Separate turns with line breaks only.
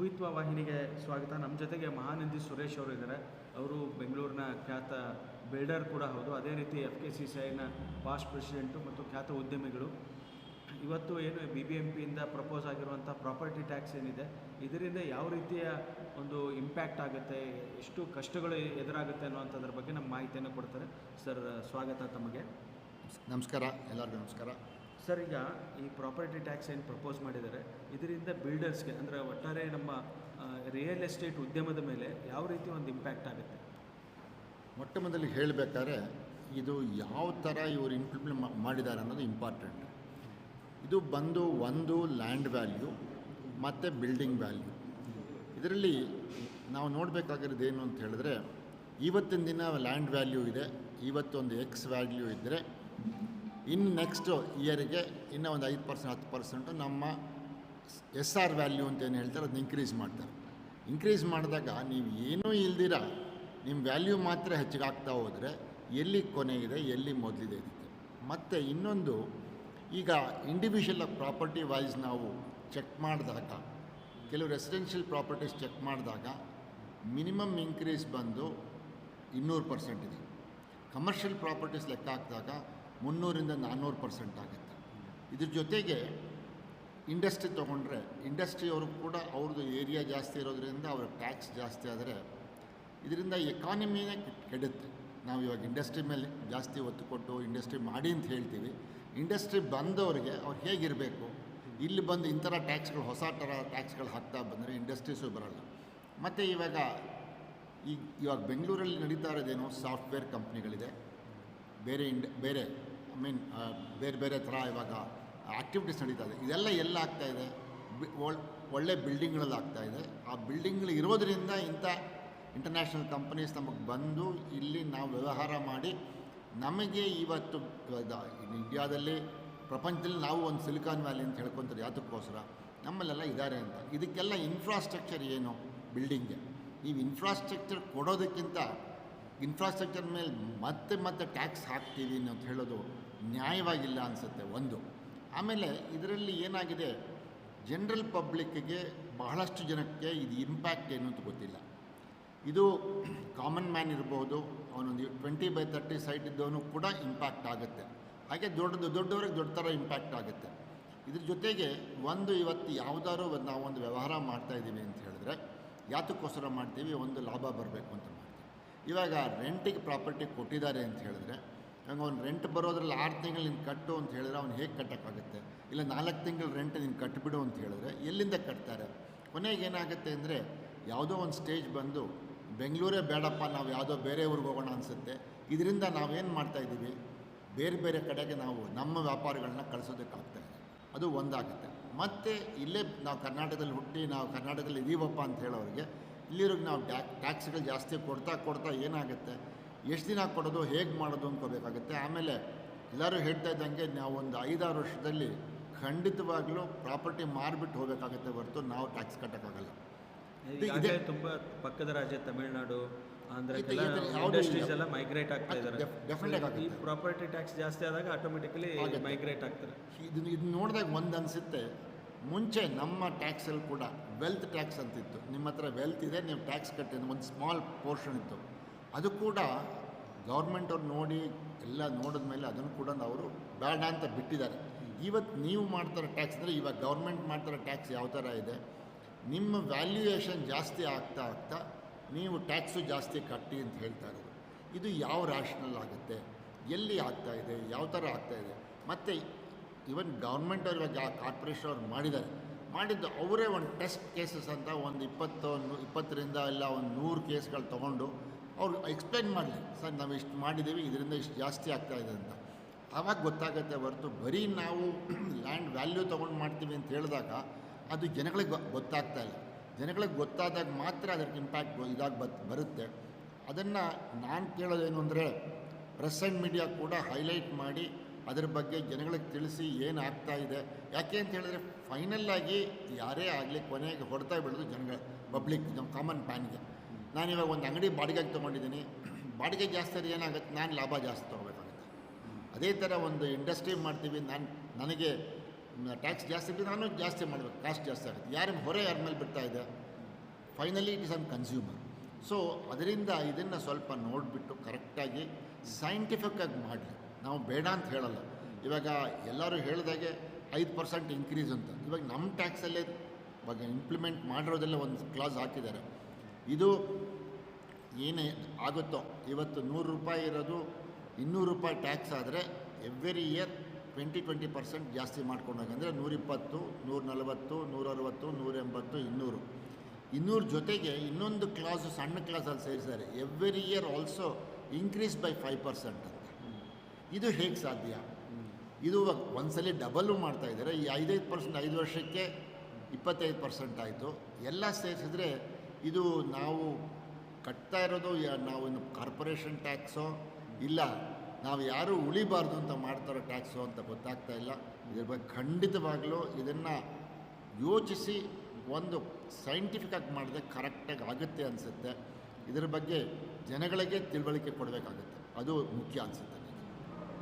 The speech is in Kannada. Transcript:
ಭೂಯಿತ್ವ ವಾಹಿನಿಗೆ ಸ್ವಾಗತ. ನಮ್ಮ ಜೊತೆಗೆ ಮಹಾನಂದಿ ಸುರೇಶ್ ಅವರು ಇದ್ದಾರೆ. ಅವರು ಬೆಂಗಳೂರಿನ ಖ್ಯಾತ ಬಿಲ್ಡರ್ ಕೂಡ ಹೌದು. ಅದೇ ರೀತಿ ಎಫ್ ಕೆ ಸಿ ಸಿ ಐನ ಪಾಸ್ಟ್ ಪ್ರೆಸಿಡೆಂಟು ಮತ್ತು ಖ್ಯಾತ ಉದ್ಯಮಿಗಳು. ಇವತ್ತು ಏನು ಬಿ ಬಿ ಎಂ ಪಿಯಿಂದ ಪ್ರಪೋಸ್ ಆಗಿರುವಂಥ ಪ್ರಾಪರ್ಟಿ ಟ್ಯಾಕ್ಸ್ ಏನಿದೆ, ಇದರಿಂದ ಯಾವ ರೀತಿಯ ಒಂದು ಇಂಪ್ಯಾಕ್ಟ್ ಆಗುತ್ತೆ, ಎಷ್ಟು ಕಷ್ಟಗಳು ಎದುರಾಗುತ್ತೆ ಅನ್ನುವಂಥದ್ರ ಬಗ್ಗೆ ನಮ್ಮ ಮಾಹಿತಿಯನ್ನು ಕೊಡ್ತಾರೆ. ಸರ್, ಸ್ವಾಗತ ತಮಗೆ.
ನಮಸ್ಕಾರ, ಎಲ್ಲರಿಗೂ ನಮಸ್ಕಾರ.
ಸರ್ ಈಗ ಈ ಪ್ರಾಪರ್ಟಿ ಟ್ಯಾಕ್ಸ್ ಏನು ಪ್ರಪೋಸ್ ಮಾಡಿದ್ದಾರೆ, ಇದರಿಂದ ಬಿಲ್ಡರ್ಸ್ಗೆ ಅಂದರೆ ಒಟ್ಟಾರೆ ನಮ್ಮ ರಿಯಲ್ ಎಸ್ಟೇಟ್ ಉದ್ಯಮದ ಮೇಲೆ ಯಾವ ರೀತಿ ಒಂದು ಇಂಪ್ಯಾಕ್ಟ್ ಆಗುತ್ತೆ?
ಮೊಟ್ಟ ಮೊದಲು ಹೇಳಬೇಕಾದ್ರೆ, ಇದು ಯಾವ ಥರ ಇವರು ಇಂಪ್ಲಿಮೆಂಟ್ ಮಾಡಿದ್ದಾರೆ ಅನ್ನೋದು ಇಂಪಾರ್ಟೆಂಟ್ ಇದು ಬಂದು ಒಂದು ಲ್ಯಾಂಡ್ ವ್ಯಾಲ್ಯೂ ಮತ್ತು ಬಿಲ್ಡಿಂಗ್ ವ್ಯಾಲ್ಯೂ ಇದರಲ್ಲಿ ನಾವು ನೋಡಬೇಕಾಗಿರೋದು ಏನು ಅಂತ ಹೇಳಿದ್ರೆ, ಇವತ್ತಿನ ದಿನ ಲ್ಯಾಂಡ್ ವ್ಯಾಲ್ಯೂ ಇದೆ, ಇವತ್ತೊಂದು ಎಕ್ಸ್ ವ್ಯಾಲ್ಯೂ ಇದ್ದರೆ ಇನ್ನು ನೆಕ್ಸ್ಟು ಇಯರಿಗೆ ಇನ್ನೂ ಒಂದು ಐದು ಪರ್ಸೆಂಟ್ ಹತ್ತು ಪರ್ಸೆಂಟು ನಮ್ಮ ಎಸ್ ಆರ್ ವ್ಯಾಲ್ಯೂ ಅಂತ ಏನು ಹೇಳ್ತಾರೆ ಅದನ್ನ ಇನ್ಕ್ರೀಸ್ ಮಾಡ್ತಾರೆ. ಇನ್ಕ್ರೀಸ್ ಮಾಡಿದಾಗ ನೀವು ಏನೂ ಇಲ್ದಿರ ನಿಮ್ಮ ವ್ಯಾಲ್ಯೂ ಮಾತ್ರ ಹೆಚ್ಚಿಗಾಗ್ತಾ ಹೋದರೆ ಎಲ್ಲಿ ಕೊನೆ ಇದೆ, ಎಲ್ಲಿ ಮೊದಲಿದೆ ಇದಕ್ಕೆ ಮತ್ತು ಇನ್ನೊಂದು, ಈಗ ಇಂಡಿವಿಜುವಲ್ ಪ್ರಾಪರ್ಟಿ ವೈಸ್ ನಾವು ಚೆಕ್ ಮಾಡಿದಾಗ, ಕೆಲವು ರೆಸಿಡೆನ್ಷಿಯಲ್ ಪ್ರಾಪರ್ಟೀಸ್ ಚೆಕ್ ಮಾಡಿದಾಗ ಮಿನಿಮಮ್ ಇನ್ಕ್ರೀಸ್ ಬಂದು ಇನ್ನೂರು ಪರ್ಸೆಂಟ್ ಇದೆ. ಕಮರ್ಷಿಯಲ್ ಪ್ರಾಪರ್ಟೀಸ್ ಲೆಕ್ಕ ಹಾಕಿದಾಗ ಮುನ್ನೂರಿಂದ ನಾನ್ನೂರು ಪರ್ಸೆಂಟ್ ಆಗುತ್ತೆ. ಇದ್ರ ಜೊತೆಗೆ ಇಂಡಸ್ಟ್ರಿ ತೊಗೊಂಡ್ರೆ ಇಂಡಸ್ಟ್ರಿಯವರು ಕೂಡ ಅವ್ರದ್ದು ಏರಿಯಾ ಜಾಸ್ತಿ ಇರೋದ್ರಿಂದ ಅವ್ರ ಟ್ಯಾಕ್ಸ್ ಜಾಸ್ತಿ ಆದರೆ ಇದರಿಂದ ಎಕಾನಮಿನೇ ಕೆಡುತ್ತೆ. ನಾವು ಇವಾಗ ಇಂಡಸ್ಟ್ರಿ ಮೇಲೆ ಜಾಸ್ತಿ ಒತ್ತು ಕೊಟ್ಟು ಇಂಡಸ್ಟ್ರಿ ಮಾಡಿ ಅಂತ ಹೇಳ್ತೀವಿ. ಇಂಡಸ್ಟ್ರಿ ಬಂದವರಿಗೆ ಅವ್ರು ಹೇಗಿರಬೇಕು? ಇಲ್ಲಿ ಬಂದು ಇಂಥರ ಟ್ಯಾಕ್ಸ್ಗಳು, ಹೊಸ ಥರ ಟ್ಯಾಕ್ಸ್ಗಳು ಹಾಕ್ತಾ ಬಂದರೆ ಇಂಡಸ್ಟ್ರೀಸು ಬರಲ್ಲ. ಮತ್ತು ಇವಾಗ ಈಗ ಇವಾಗ ಬೆಂಗಳೂರಲ್ಲಿ ನಡೀತಾ ಇರೋದೇನು ಸಾಫ್ಟ್ವೇರ್ ಕಂಪ್ನಿಗಳಿದೆ. ಬೇರೆ ಇಂಡ, ಬೇರೆ ಐ ಮೀನ್ ಬೇರೆ ಬೇರೆ ಥರ ಇವಾಗ ಆ್ಯಕ್ಟಿವಿಟೀಸ್ ನಡೀತಾ ಇದೆ. ಇದೆಲ್ಲ ಎಲ್ಲ ಆಗ್ತಾ ಇದೆ ಒಳ್ಳೆ ಬಿಲ್ಡಿಂಗ್ಗಳಲ್ಲಿ ಆಗ್ತಾ ಇದೆ. ಆ ಬಿಲ್ಡಿಂಗ್ಗಳು ಇರೋದರಿಂದ ಇಂಥ ಇಂಟರ್ನ್ಯಾಷನಲ್ ಕಂಪನೀಸ್ ನಮಗೆ ಬಂದು ಇಲ್ಲಿ ನಾವು ವ್ಯವಹಾರ ಮಾಡಿ ನಮಗೆ ಇವತ್ತು ಇಂಡಿಯಾದಲ್ಲಿ ಪ್ರಪಂಚದಲ್ಲಿ ನಾವು ಒಂದು ಸಿಲಿಕಾನ್ ವ್ಯಾಲಿ ಅಂತ ಹೇಳ್ಕೊತಾರೆ ಯಾತಕ್ಕೋಸ್ಕರ. ನಮ್ಮಲ್ಲೆಲ್ಲ ಇದ್ದಾರೆ ಅಂತ. ಇದಕ್ಕೆಲ್ಲ ಇನ್ಫ್ರಾಸ್ಟ್ರಕ್ಚರ್ ಏನು? ಬಿಲ್ಡಿಂಗ್ಗೆ ನೀವು ಇನ್ಫ್ರಾಸ್ಟ್ರಕ್ಚರ್ ಕೊಡೋದಕ್ಕಿಂತ ಇನ್ಫ್ರಾಸ್ಟ್ರಕ್ಚರ್ ಮೇಲೆ ಮತ್ತೆ ಮತ್ತೆ ಟ್ಯಾಕ್ಸ್ ಹಾಕ್ತೀವಿ ಅಂತ ಹೇಳೋದು ನ್ಯಾಯವಾಗಿಲ್ಲ ಅನಿಸುತ್ತೆ, ಒಂದು. ಆಮೇಲೆ ಇದರಲ್ಲಿ ಏನಾಗಿದೆ? ಜನರಲ್ ಪಬ್ಲಿಕ್ಕಿಗೆ ಬಹಳಷ್ಟು ಜನಕ್ಕೆ ಇದು ಇಂಪ್ಯಾಕ್ಟ್ ಏನು ಅಂತ ಗೊತ್ತಿಲ್ಲ. ಇದು ಕಾಮನ್ ಮ್ಯಾನ್ ಇರ್ಬೋದು, ಅವನೊಂದು ಟ್ವೆಂಟಿ ಬೈ ತರ್ಟಿ ಸೈಟ್ ಇದ್ದವನು ಕೂಡ ಇಂಪ್ಯಾಕ್ಟ್ ಆಗುತ್ತೆ. ಹಾಗೆ ದೊಡ್ಡದು, ದೊಡ್ಡವ್ರಿಗೆ ದೊಡ್ಡ ಥರ ಇಂಪ್ಯಾಕ್ಟ್ ಆಗುತ್ತೆ. ಇದ್ರ ಜೊತೆಗೆ ಒಂದು ಇವತ್ತು ಯಾವುದಾದ್ರು ಒಂದು ವ್ಯವಹಾರ ಮಾಡ್ತಾ ಇದ್ದೀವಿ ಅಂತ ಹೇಳಿದ್ರೆ, ಯಾತಕ್ಕೋಸ್ಕರ ಮಾಡ್ತೀವಿ? ಒಂದು ಲಾಭ ಬರಬೇಕು ಅಂತ ಇವಾಗ ರೆಂಟಿಗೆ ಪ್ರಾಪರ್ಟಿ ಕೊಟ್ಟಿದ್ದಾರೆ ಅಂತ ಹೇಳಿದ್ರೆ, ಹಂಗೆ ಅವ್ನು ರೆಂಟ್ ಬರೋದ್ರಲ್ಲಿ ಆರು ತಿಂಗಳು ನೀನು ಕಟ್ಟು ಅಂತ ಹೇಳಿದ್ರೆ ಅವ್ನು ಹೇಗೆ ಕಟ್ಟೋಕ್ಕಾಗುತ್ತೆ? ಇಲ್ಲ ನಾಲ್ಕು ತಿಂಗಳು ರೆಂಟ್ ನೀನು ಕಟ್ಟಿಬಿಡು ಅಂತ ಹೇಳಿದ್ರೆ ಎಲ್ಲಿಂದ ಕಟ್ತಾರೆ? ಕೊನೆಗೆ ಏನಾಗುತ್ತೆ ಅಂದರೆ ಯಾವುದೋ ಒಂದು ಸ್ಟೇಜ್ ಬಂದು ಬೆಂಗಳೂರೇ ಬೇಡಪ್ಪ, ನಾವು ಯಾವುದೋ ಬೇರೆ ಊರಿಗೆ ಹೋಗೋಣ ಅನಿಸುತ್ತೆ. ಇದರಿಂದ ನಾವೇನು ಮಾಡ್ತಾಯಿದ್ದೀವಿ ಬೇರೆ ಬೇರೆ ಕಡೆಗೆ ನಾವು ನಮ್ಮ ವ್ಯಾಪಾರಗಳನ್ನ ಕಳಿಸೋದಕ್ಕಾಗ್ತಾ ಇದೆ. ಅದು ಒಂದಾಗುತ್ತೆ. ಮತ್ತು ಇಲ್ಲೇ ನಾವು ಕರ್ನಾಟಕದಲ್ಲಿ ಹುಟ್ಟಿ ನಾವು ಕರ್ನಾಟಕದಲ್ಲಿ ಇದೀವಪ್ಪ ಅಂತ ಹೇಳೋರಿಗೆ ಇಲ್ಲಿರೋಗೆ ನಾವು ಟ್ಯಾಕ್ ಟ್ಯಾಕ್ಸ್ಗಳು ಜಾಸ್ತಿ ಕೊಡ್ತಾ ಕೊಡ್ತಾ ಏನಾಗುತ್ತೆ ಎಷ್ಟು ದಿನ ಕೊಡೋದು ಹೇಗೆ ಮಾಡೋದು ಅಂದ್ಕೋಬೇಕಾಗುತ್ತೆ ಆಮೇಲೆ ಎಲ್ಲರೂ ಹೇಳ್ತಾ ಇದ್ದಂಗೆ ನಾವು ಒಂದು ಐದಾರು ವರ್ಷದಲ್ಲಿ ಖಂಡಿತವಾಗ್ಲೂ ಪ್ರಾಪರ್ಟಿ ಮಾರಿಬಿಟ್ಟು ಹೋಗಬೇಕಾಗುತ್ತೆ ಹೊರತು ನಾವು ಟ್ಯಾಕ್ಸ್ ಕಟ್ಟೋಕ್ಕಾಗಲ್ಲ ಇದು.
ತುಂಬ ಪಕ್ಕದ ರಾಜ್ಯ ತಮಿಳುನಾಡು
ಆಂಧ್ರ
ಇಂಡಸ್ಟ್ರೀಸ್. ಎಲ್ಲ ಮೈಗ್ರೇಟ್ ಆಗ್ತಾ ಇದ್ದಾರೆ. ಈ ಪ್ರಾಪರ್ಟಿ ಟ್ಯಾಕ್ಸ್ ಜಾಸ್ತಿ ಆದಾಗ ಆಟೋಮೆಟಿಕಲಿ. ಮೈಗ್ರೇಟ್ ಆಗ್ತಾರೆ
ಇದನ್ನ ಇದು ನೋಡಿದಾಗ ಒಂದು ಅನಿಸುತ್ತೆ ಮುಂಚೆ ನಮ್ಮ ಟ್ಯಾಕ್ಸಲ್ಲಿ ಕೂಡ ವೆಲ್ತ್ ಟ್ಯಾಕ್ಸ್ ಅಂತಿತ್ತು. ನಿಮ್ಮ ಹತ್ರ ವೆಲ್ತ್ ಇದೆ, ನೀವು ಟ್ಯಾಕ್ಸ್ ಕಟ್ಟಿ ಒಂದು ಸ್ಮಾಲ್ ಪೋರ್ಷನ್ ಇತ್ತು. ಅದು ಕೂಡ ಗೌರ್ಮೆಂಟ್ ಅವ್ರು ನೋಡಿ, ಎಲ್ಲ ನೋಡಿದ ಮೇಲೆ ಅದನ್ನು ಕೂಡ ಅವರು ಬೇಡ ಅಂತ ಬಿಟ್ಟಿದ್ದಾರೆ. ಇವತ್ತು ನೀವು ಮಾಡ್ತಾರೋ ಟ್ಯಾಕ್ಸ್ ಅಂದರೆ ಇವಾಗ ಗೌರ್ಮೆಂಟ್ ಮಾಡ್ತಾರೋ ಟ್ಯಾಕ್ಸ್ ಯಾವ ಥರ ಇದೆ? ನಿಮ್ಮ ವ್ಯಾಲ್ಯೂಯೇಷನ್ ಜಾಸ್ತಿ ಆಗ್ತಾ ಆಗ್ತಾ ನೀವು ಟ್ಯಾಕ್ಸು ಜಾಸ್ತಿ ಕಟ್ಟಿ ಅಂತ ಹೇಳ್ತಾ ಇರೋದು. ಇದು ಯಾವ ರ್ಯಾಷನಲ್ ಆಗುತ್ತೆ? ಎಲ್ಲಿ ಆಗ್ತಾ ಇದೆ? ಯಾವ ಥರ ಆಗ್ತಾಯಿದೆ ಮತ್ತು ಇವನ್ ಗೌರ್ಮೆಂಟ್ ಅವ್ರು ಇವಾಗ ಕಾರ್ಪೊರೇಷನ್ ಅವ್ರು ಮಾಡಿದ್ದಾರೆ. ಮಾಡಿದ್ದು ಅವರೇ ಒಂದು ಟೆಸ್ಟ್ ಕೇಸಸ್ ಅಂತ ಒಂದು ಇಪ್ಪತ್ತೊಂದು, ಇಪ್ಪತ್ತರಿಂದ ಇಲ್ಲ ಒಂದು ನೂರು ಕೇಸ್ಗಳು ತೊಗೊಂಡು ಅವ್ರು ಎಕ್ಸ್ಪ್ಲೈನ್ ಮಾಡಲಿ, ಸರ್, ನಾವು ಇಷ್ಟು ಮಾಡಿದ್ದೀವಿ ಇದರಿಂದ ಇಷ್ಟು ಜಾಸ್ತಿ ಆಗ್ತಾ ಇದೆ ಅಂತ. ಆವಾಗ ಗೊತ್ತಾಗುತ್ತೆ ಹೊರತು ಬರೀ ನಾವು ಲ್ಯಾಂಡ್ ವ್ಯಾಲ್ಯೂ ತೊಗೊಂಡು ಮಾಡ್ತೀವಿ ಅಂತ ಹೇಳಿದಾಗ ಅದು ಜನಗಳಿಗೆ ಗೊತ್ತಾಗ್ತಾ ಇಲ್ಲ. ಜನಗಳಿಗೆ ಗೊತ್ತಾದಾಗ ಮಾತ್ರ ಅದಕ್ಕೆ ಇಂಪ್ಯಾಕ್ಟ್ ಇದಾಗಿ ಬತ್, ಬರುತ್ತೆ. ಅದನ್ನು ನಾನು ಕೇಳೋದೇನು ಅಂದರೆ ಪ್ರೆಸ್ ಆ್ಯಂಡ್ ಮೀಡಿಯಾ ಕೂಡ ಹೈಲೈಟ್ ಮಾಡಿ ಅದರ ಬಗ್ಗೆ ಜನಗಳಿಗೆ ತಿಳಿಸಿ ಏನು ಆಗ್ತಾ ಇದೆ. ಯಾಕೆ ಅಂತ ಹೇಳಿದ್ರೆ ಫೈನಲ್ಲಾಗಿ ಯಾರೇ ಆಗಲಿ ಕೊನೆಗೆ ಹೊಡ್ತಾ ಬಿಡೋದು ಜನಗಳ ಪಬ್ಲಿಕ್ ನಮ್ಮ ಕಾಮನ್ ಪ್ಯಾನ್ಗೆ ನಾನಿವಾಗ ಒಂದು ಅಂಗಡಿ ಬಾಡಿಗೆಗೆ ತೊಗೊಂಡಿದ್ದೀನಿ. ಬಾಡಿಗೆ ಜಾಸ್ತಿ ಆದರೆ ಏನಾಗುತ್ತೆ? ನಾನು ಲಾಭ ಜಾಸ್ತಿ ತೊಗೋಬೇಕಾಗುತ್ತೆ. ಅದೇ ಥರ ಒಂದು ಇಂಡಸ್ಟ್ರಿ ಮಾಡ್ತೀವಿ, ನಾನು ನನಗೆ ಟ್ಯಾಕ್ಸ್ ಜಾಸ್ತಿ ಇದ್ದರೆ ನಾನು ಜಾಸ್ತಿ ಮಾಡಬೇಕು ಕಾಸ್ಟ್ ಜಾಸ್ತಿ ಆಗುತ್ತೆ. ಯಾರ ಹೊರೆ ಯಾರ ಮೇಲೆ ಬಿಡ್ತಾ ಇದೆ? Finally it is on consumer so ಅದರಿಂದ ಇದನ್ನು ಸ್ವಲ್ಪ ನೋಡಿಬಿಟ್ಟು ಕರೆಕ್ಟಾಗಿ ಸೈಂಟಿಫಿಕ್ಕಾಗಿ ಮಾಡಲಿ. ನಾವು ಬೇಡ ಅಂತ ಹೇಳಲ್ಲ. ಇವಾಗ ಎಲ್ಲರೂ ಹೇಳಿದಾಗೆ ಐದು ಪರ್ಸೆಂಟ್ ಇನ್ಕ್ರೀಸ್ ಅಂತ. ಇವಾಗ ನಮ್ಮ ಟ್ಯಾಕ್ಸಲ್ಲೇ ಇವಾಗ ಇಂಪ್ಲಿಮೆಂಟ್ ಮಾಡಿರೋದೆಲ್ಲ ಒಂದು ಕ್ಲಾಸ್ ಹಾಕಿದ್ದಾರೆ. ಇದು ಏನೇ ಆಗುತ್ತೋ, ಇವತ್ತು ನೂರು ರೂಪಾಯಿ ಇರೋದು ಇನ್ನೂರು ರೂಪಾಯಿ ಟ್ಯಾಕ್ಸ್ ಆದರೆ every year twenty twenty percent ಜಾಸ್ತಿ ಮಾಡ್ಕೊಂಡಾಗ ಅಂದರೆ ನೂರಿಪ್ಪತ್ತು ನೂರ ನಲವತ್ತು ನೂರ ಅರವತ್ತು ನೂರ ಎಂಬತ್ತು ಇನ್ನೂರು. ಇನ್ನೂರ ಜೊತೆಗೆ ಇನ್ನೊಂದು ಕ್ಲಾಸು ಸಣ್ಣ ಕ್ಲಾಸಲ್ಲಿ ಸೇರಿಸಿದ್ದಾರೆ. Every year also increase by five percent ಇದು ಹೇಗೆ ಸಾಧ್ಯ? ಇದು ಒಂದ್ಸಲಿ ಡಬಲ್ಲು ಮಾಡ್ತಾ ಇದ್ದಾರೆ. ಈ ಐದೈದು ಪರ್ಸೆಂಟ್, ಐದು ವರ್ಷಕ್ಕೆ ಇಪ್ಪತ್ತೈದು ಪರ್ಸೆಂಟ್ ಆಯಿತು. ಎಲ್ಲ ಸೇರಿಸಿದ್ರೆ ಇದು ನಾವು ಕಟ್ತಾ ಇರೋದು ನಾವು ಇನ್ನು ಕಾರ್ಪೊರೇಷನ್ ಟ್ಯಾಕ್ಸೋ ಇಲ್ಲ, ನಾವು ಯಾರೂ ಉಳಿಬಾರ್ದು ಅಂತ ಮಾಡ್ತಾರೋ ಟ್ಯಾಕ್ಸು ಅಂತ ಗೊತ್ತಾಗ್ತಾ ಇಲ್ಲ. ಇದ್ರ ಬಗ್ಗೆ ಖಂಡಿತವಾಗಲೂ ಇದನ್ನು ಯೋಚಿಸಿ ಒಂದು ಸೈಂಟಿಫಿಕ್ ಆಗಿ ಮಾಡಿದ್ರೆ ಕರೆಕ್ಟಾಗಿ ಆಗುತ್ತೆ ಅನಿಸುತ್ತೆ. ಇದರ ಬಗ್ಗೆ ಜನಗಳಿಗೆ ತಿಳುವಳಿಕೆ ಕೊಡಬೇಕಾಗುತ್ತೆ. ಅದು ಮುಖ್ಯ ಅನಿಸುತ್ತೆ.